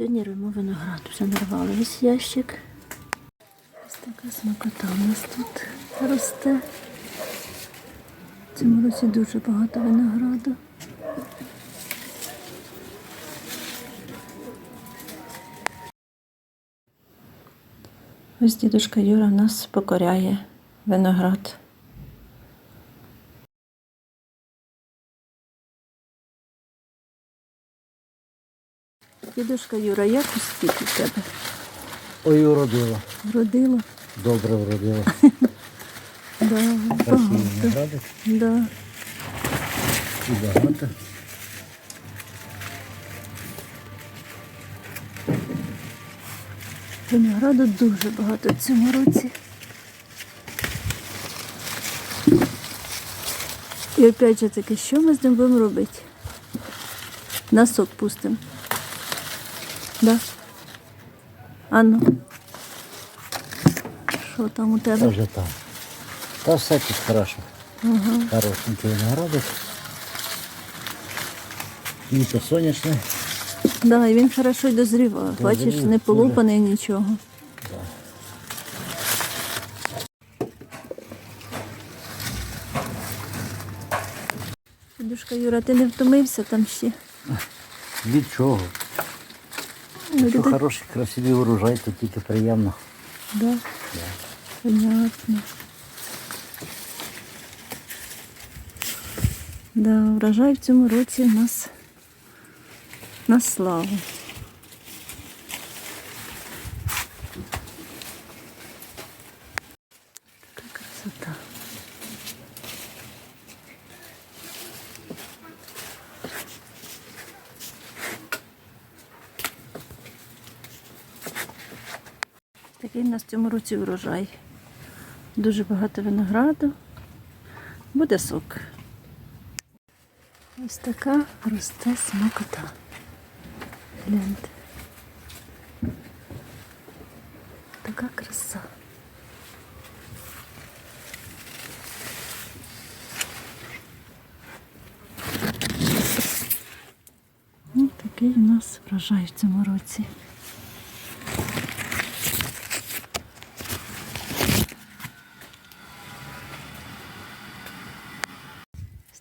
Сьогодні римо виноград. Вже нарвали весь ящик. Ось така смакота у нас тут росте. В цьому році дуже багато винограду. Ось дідушка Юра в нас покоряє виноград. Дідушка Юра, як успіхи в тебе? Ой, уродила. Вродило? Добре вродила. Да, багато. Да. і багато. Винограду дуже багато в цьому році. І опять же таки, що ми з ним будемо робити? На сок пустимо. Да? Анну. Що там у тебе? Тоже там. Та все тут хорошо. Ага. Хорошенький виноградик. Літо сонячне. Да, і він хорошо й дозрівав. Бачиш, не полупаний нічого. Дідушка Юра, ти не втомився там ще? Від чого? Ну, Якщо хороший, красивий урожай, то тільки приємно. Да. Понятно. Да, врожай в цьому році у нас на славу. Така красота. Такий в нас в цьому році врожай. Дуже багато винограду. Буде сок. Ось така росте смакота. Гляньте. Така краса. Ось такий у нас врожай в цьому році.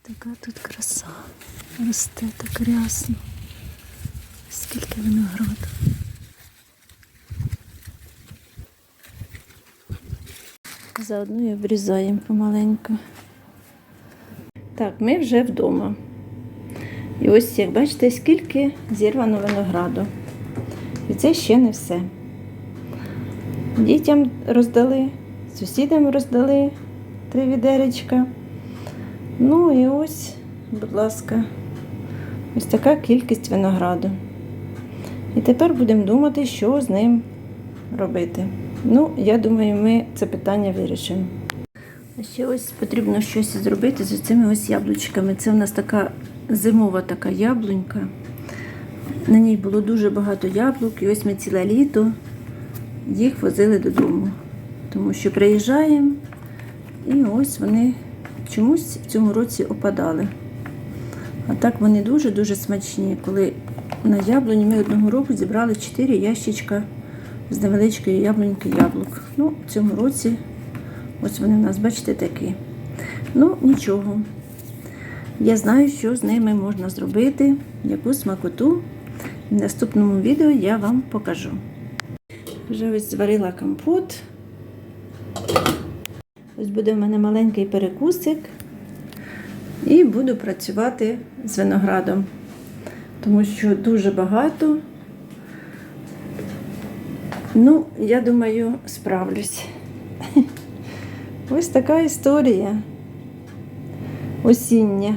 Така тут краса. Росте так рясно. Скільки винограду. Заодно і обрізаємо помаленьку. Так, ми вже вдома. І ось, як бачите, скільки зірвано винограду. І це ще не все. Дітям роздали, сусідам роздали три відеречка. Ну і ось, будь ласка, ось така кількість винограду. І тепер будемо думати, що з ним робити. Ну, я думаю, ми це питання вирішимо. А ще ось потрібно щось зробити з цими ось яблучками. Це в нас така зимова така яблунька. На ній було дуже багато яблук, і ось ми ціле літо їх возили додому. Тому що приїжджаємо, і ось вони чомусь в цьому році опадали. А так вони дуже-дуже смачні. Коли на яблуні ми одного року зібрали 4 ящичка з невеличкої яблуньки яблук. Ну, в цьому році ось вони в нас, бачите, такі. Ну, нічого. Я знаю, що з ними можна зробити, яку смакоту. В наступному відео я вам покажу. Вже ось зварила компот. Ось буде в мене маленький перекусик. І буду працювати з виноградом, тому що дуже багато. Ну, я думаю, справлюсь. Ось така історія осіння.